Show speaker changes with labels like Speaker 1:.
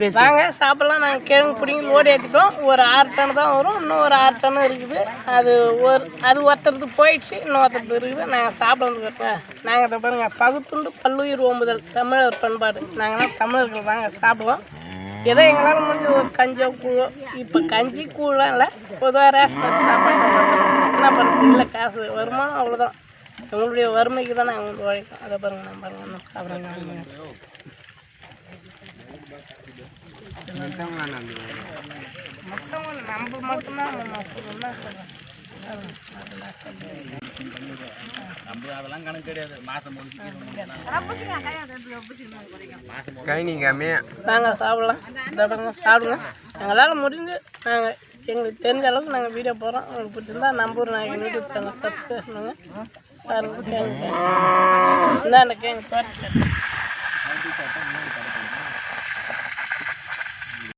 Speaker 1: வாங்க சாப்பிடலாம் நாங்கள் கிழங்கு பிடிங்கி லோடு ஏற்றிட்டோம் ஒரு ஆறு டன் தான் வரும். இன்னும் ஒரு ஆறு டன் இருக்குது. அது ஒரு அது ஒருத்தருக்கு போயிடுச்சு இன்னொருத்தருக்கு இருக்குது. நாங்கள் சாப்பிட வந்துருக்கோங்க நாங்கள் இதை பாருங்க பகுத்துண்டு பல்லுயிர் ஓம்புதல் தமிழர் பண்பாடு. நாங்கள்லாம் தமிழர்கள் தாங்க சாப்பிடுவோம். ஏதோ எங்களால் முடிஞ்ச ஒரு கஞ்சோ கூழோ இப்போ கஞ்சி கூழெலாம் இல்லை. பொதுவாக ரேஷன் சாப்பாடு என்ன பண்ணுறது இல்லை காசு வருமானம் அவ்வளோதான் எங்களுடைய வறுமைக்கு தான் நாங்கள் வந்து உழைப்போம் அதை பாருங்கள் நான் பாருங்கள் இன்னும் சாப்பிட்றேங்க நம்ம மட்டும்தான்
Speaker 2: அதெல்லாம் கணக்கு கிடையாது மாசம்
Speaker 3: கைனி
Speaker 1: நாங்கள் சாப்பிடலாம் சாப்பிடுங்க. எங்களால் முடிஞ்சு நாங்கள் எங்களுக்கு தெரிஞ்ச அளவுக்கு நாங்கள் வீடியோ போகிறோம் உங்களுக்கு பிடிச்சிருந்தா நம்பூர் நாங்கள் யூடியூப் சேனல் சப்ஸ்கிரைப் பண்ணுங்க. பாருங்க கேங்க இந்தா அந்த கேங்க பாருங்க